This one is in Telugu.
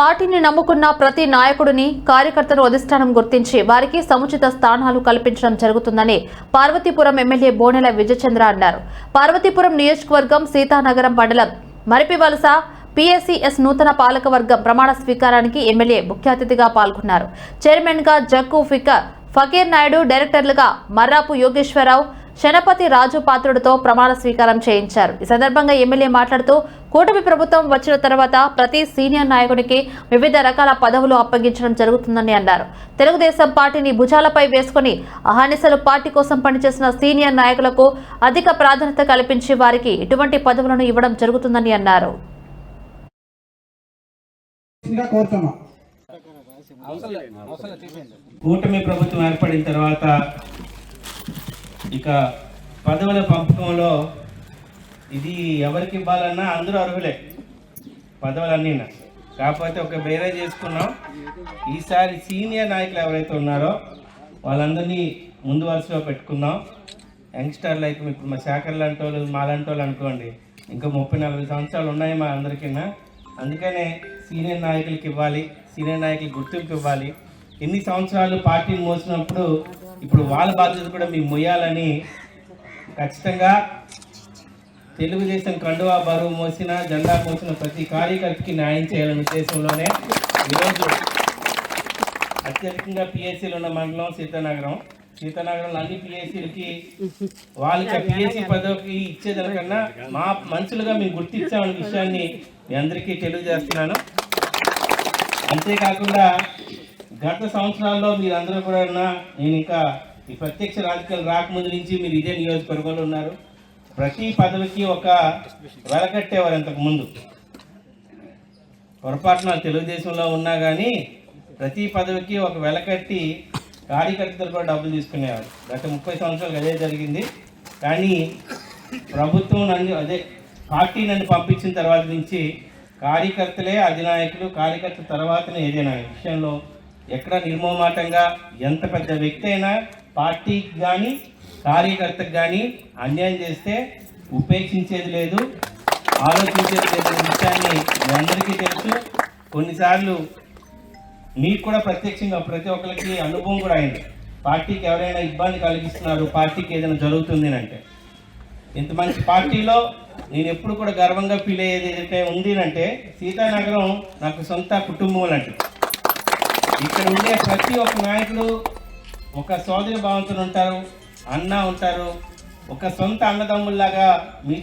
పార్టీని నమ్ముకున్న ప్రతి నాయకుడిని కార్యకర్తను అధిష్టానం గుర్తించి వారికి సముచిత స్థానాలు కల్పించడం జరుగుతుందని పార్వతీపురం ఎమ్మెల్యే బోనెల విజయచంద్ర అన్నారు. పార్వతీపురం నియోజకవర్గం సీతానగరం మండలం మరిపివలస పిఎస్సిఎస్ నూతన పాలకవర్గం ప్రమాణ స్వీకారానికి ఎమ్మెల్యే ముఖ్య అతిథిగా పాల్గొన్నారు. చైర్మన్గా జక్కు ఫికర్ ఫకీర్ నాయుడు డైరెక్టర్లుగా మర్రాపు యోగేశ్వరరావు శనపతి రాజు పాత్రుడితో ప్రమాణ స్వీకారం చేయించారు. ఈ సందర్భంగా ఎమ్మెల్యే మాట్లాడుతూ కూటమి ప్రభుత్వం వచ్చిన తర్వాత ప్రతి సీనియర్ నాయకుడికి వివిధ రకాల పదవులు అప్పగించడం జరుగుతుందని అన్నారు. తెలుగుదేశం పార్టీని భుజాలపై వేసుకుని అహానిసలు పార్టీ కోసం పనిచేసిన సీనియర్ నాయకులకు అధిక ప్రాధాన్యత కల్పించి వారికి ఇటువంటి పదవులను ఇవ్వడం జరుగుతుందని అన్నారు. కూటమి ప్రభుత్వం ఏర్పడిన తర్వాత ఇక పదవుల పంపకంలో ఇది ఎవరికి ఇవ్వాలన్నా అందరూ అర్హులే. పదవులన్నీ కాకపోతే ఒక బేరే చేసుకున్నాం. ఈసారి సీనియర్ నాయకులు ఎవరైతే ఉన్నారో వాళ్ళందరినీ ముందు వరుసలో పెట్టుకుందాం. యంగ్స్టర్లు అయితే ఇప్పుడు మా శాఖర్ లాంటి వాళ్ళు వాళ్ళు అనుకోండి ఇంకా ముప్పై నలభై సంవత్సరాలు ఉన్నాయి మా అందరికన్నా అందుకనే సీనియర్ నాయకులకి ఇవ్వాలి సీనియర్ నాయకులకి గుర్తింపు ఇవ్వాలి. ఎన్ని సంవత్సరాలు పార్టీని మోసినప్పుడు ఇప్పుడు వాళ్ళ బాధ్యత కూడా మేము మొయ్యాలని ఖచ్చితంగా తెలుగుదేశం కండువా బరువు మోసిన జెండా మోసిన ప్రతి కార్యకర్తకి న్యాయం చేయాలనే ఉద్దేశంలోనే ఈరోజు అత్యధికంగా పిఎస్సీలు ఉన్న మండలం సీతానగరం. సీతానగరంలో అన్ని పిఎస్సీలకి వాళ్ళకి పిఎస్సీ పదవికి ఇచ్చేదానికన్నా మా మనుషులుగా మేము గుర్తించామనే విషయాన్ని మీ అందరికీ తెలియజేస్తున్నాను. అంతేకాకుండా గత సంవత్సరాల్లో మీరందరూ కూడా ఉన్న- నేను ఇంకా ఈ ప్రత్యక్ష రాజకీయాలు రాకముందు నుంచి మీరు ఇదే నియోజకవర్గంలో ఉన్నారు. ప్రతి పదవికి ఒక వెలకట్టేవారు ఇంతకుముందు పొరపాటున తెలుగుదేశంలో ఉన్నా కానీ ప్రతి పదవికి ఒక వెలకట్టి కార్యకర్తలు కూడా డబ్బులు తీసుకునేవారు. గత ముప్పై సంవత్సరాలు అదే జరిగింది. కానీ ప్రభుత్వం నన్ను అదే పార్టీ నన్ను పంపించిన తర్వాత నుంచి కార్యకర్తలే అధినాయకులు కార్యకర్త తర్వాతనే ఏదైనా విషయంలో ఎక్కడ నిర్మోమాటంగా ఎంత పెద్ద వ్యక్తి అయినా పార్టీకి కానీ కార్యకర్తకు కానీ అన్యాయం చేస్తే ఉపేక్షించేది లేదు ఆలోచించేది లేదు విషయాన్ని మీ అందరికీ తెలుసు. కొన్నిసార్లు మీకు కూడా ప్రత్యక్షంగా ప్రతి ఒక్కరికి అనుభవం కూడా అయింది. పార్టీకి ఎవరైనా ఇబ్బంది కలిగిస్తున్నారు పార్టీకి ఏదైనా జరుగుతుంది అంటే. ఇంత మంచి పార్టీలో నేను ఎప్పుడు కూడా గర్వంగా ఫీల్ అయ్యేది ఏదైతే ఉంది అంటే సీతానగరం నాకు సొంత కుటుంబం లాంటిది. ఇక్కడ ఉండే ప్రతి ఒక్క నాయకుడు ఒక సోదరి భావంతులు ఉంటారు అన్న ఉంటారు ఒక సొంత అన్నదమ్ముల్లాగా మీ